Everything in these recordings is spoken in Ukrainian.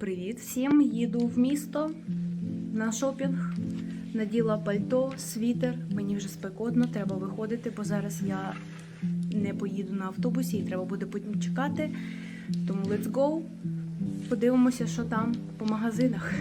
Привіт всім! Їду в місто на шопінг. Наділа пальто, світер. Мені вже спекотно, треба виходити, бо зараз я не поїду на автобусі і треба буде потім чекати. Тому let's go. Подивимося, що там по магазинах.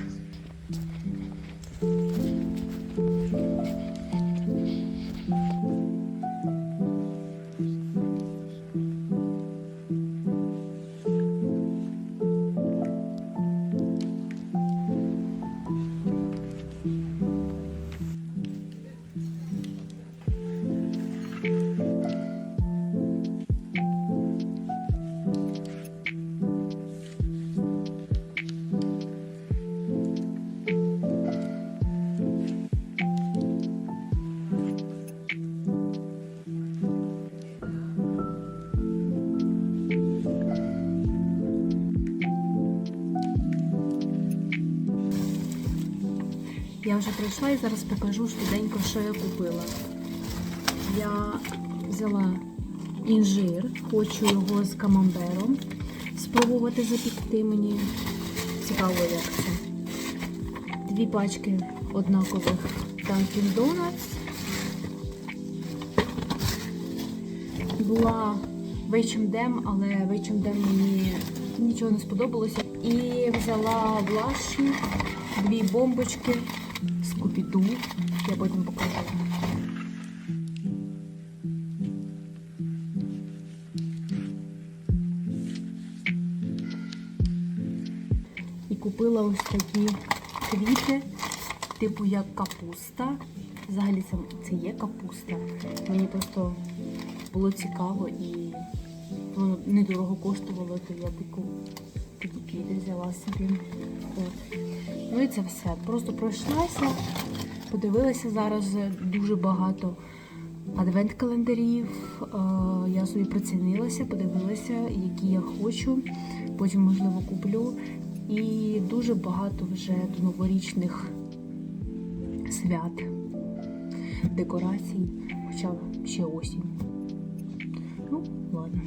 Я вже прийшла і зараз покажу швиденько, що я купила. Я взяла інжир, хочу його з камамбером спробувати запікти. Мені цікаво, як це. Дві пачки однакових Dunkin' Donuts. Була H&M, але H&M мені нічого не сподобалося. І взяла в Лаші дві бомбочки купіду. Я потім покажу. І купила ось такі квіти, типу як капуста. Взагалі це, це є капуста. Мені просто було цікаво і воно недорого коштувало, то я таку такі квіти взяла собі. От. Це все. Просто пройшлася, подивилася зараз дуже багато адвент-календарів. Е, Я собі прицінилася, подивилася, які я хочу. Потім, можливо, куплю. І дуже багато вже до новорічних свят, декорацій, хоча ще осінь. Ну, ладно.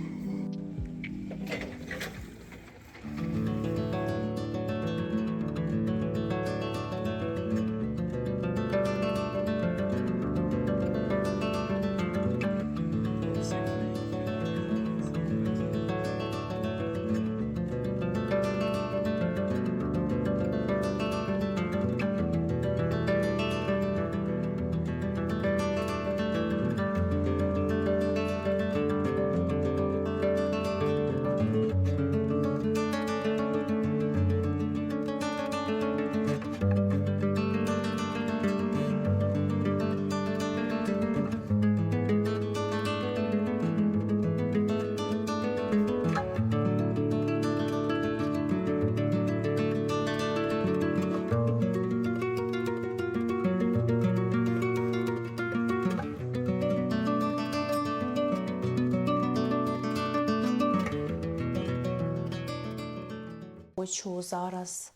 Хочу зараз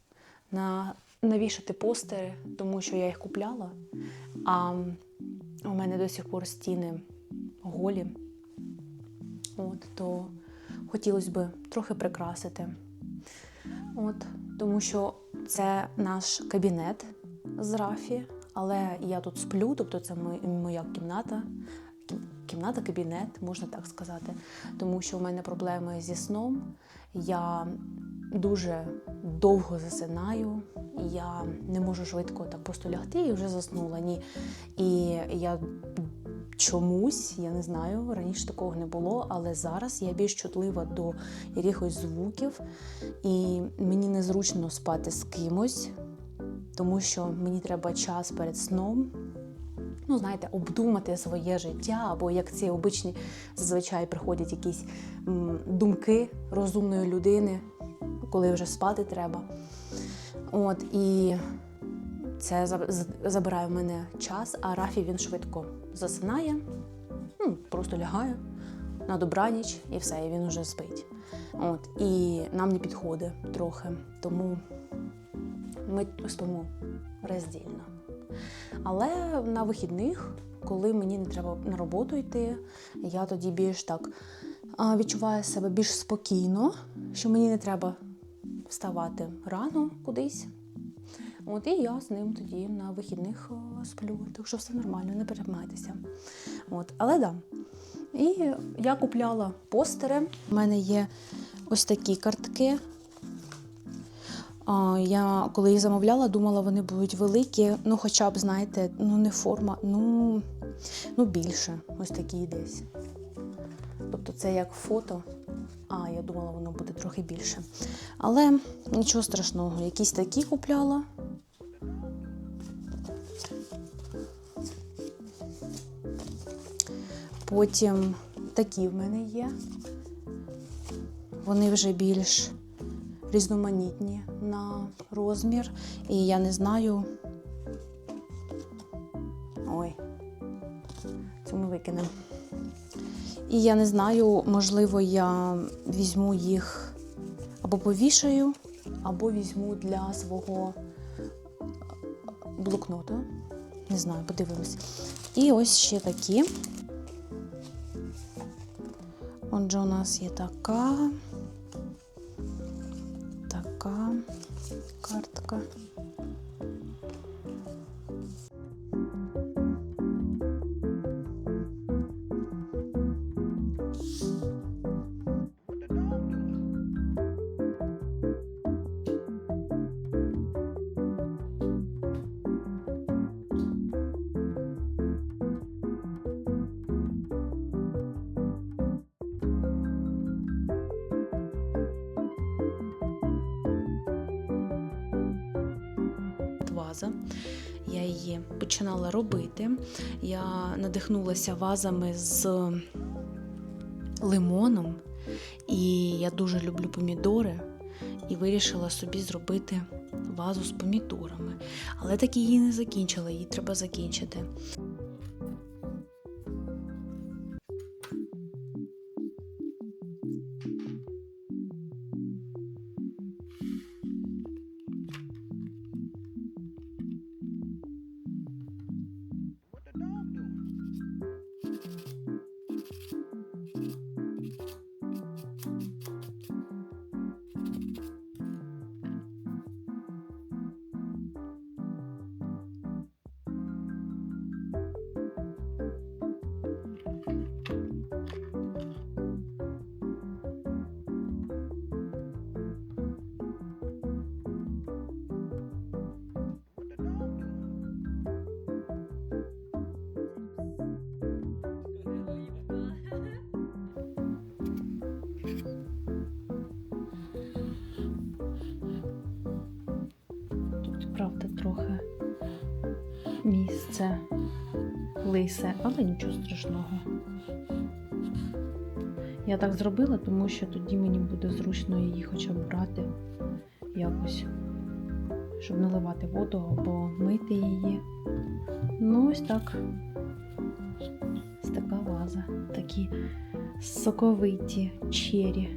на, навішати постери, тому що я їх купляла. А у мене до сих пор стіни голі. От, то хотілося б трохи прикрасити. От, тому що це наш кабінет з Рафі, але я тут сплю, тобто це моя кімната. Кімната, кабінет, можна так сказати, тому що в мене проблеми зі сном. Я дуже довго засинаю, я не можу швидко так просто лягти і вже заснула. Ні. І я чомусь, я не знаю, раніше такого не було, але зараз я більш чутлива до якихось звуків, і мені незручно спати з кимось, тому що мені треба час перед сном. Ну, знаєте, обдумати своє життя, або як ці обичні зазвичай приходять якісь м, думки розумної людини, коли вже спати треба. От, і це за- забирає в мене час, а Рафі він швидко засинає, ну, просто лягає на добраніч і все, і він уже спить. От, і нам не підходить трохи, тому ми спимо роздільно. Але на вихідних, коли мені не треба на роботу йти, я тоді більш так відчуваю себе більш спокійно, що мені не треба вставати рано кудись. От і я з ним тоді на вихідних сплю. Так що все нормально, не переймайтеся. От, але да. І я купляла постери. У мене є ось такі картки. Я коли їх замовляла, думала, вони будуть великі, ну хоча б, знаєте, ну не форма, ну, ну більше, ось такі десь. Тобто це як фото. А, я думала, воно буде трохи більше. Але нічого страшного, якісь такі купляла. Потім такі в мене є. Вони вже більш різноманітні на розмір. І я не знаю. Ой, це ми викинемо. І я не знаю, можливо, я візьму їх або повішаю, або візьму для свого блокнота. Не знаю, подивимось. І ось ще такі. Отже, у нас є така картка. Ваза. Я її починала робити. Я надихнулася вазами з лимоном, і я дуже люблю помідори. І вирішила собі зробити вазу з помідорами. Але так її не закінчила, її треба закінчити. Місце лисе, але нічого страшного. Я так зробила, тому що тоді мені буде зручно її хоча б брати якось, щоб наливати воду або мити її. Ну, ось так. Ось така ваза. Такі соковиті чері.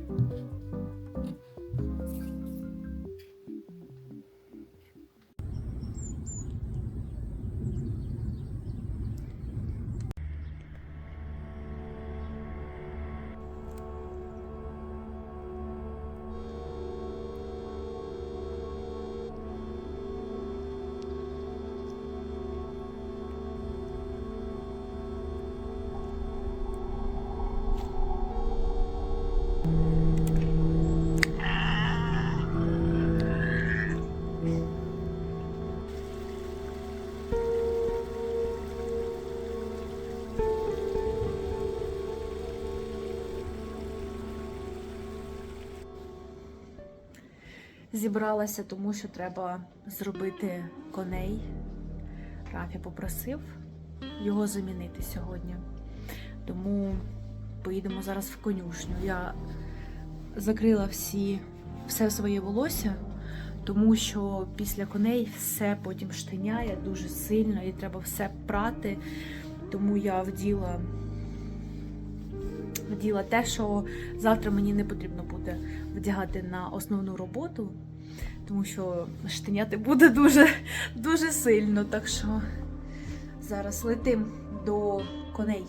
Зібралася, тому що треба зробити коней. Рафі попросив його замінити сьогодні. Тому поїдемо зараз в конюшню. Я закрила всі, все своє волосся, тому що після коней все потім штиняє дуже сильно і треба все прати. Тому я вділа, вділа те, що завтра мені не потрібно буде вдягати на основну роботу, тому що штиняти буде дуже, дуже сильно. Так що зараз летим до коней.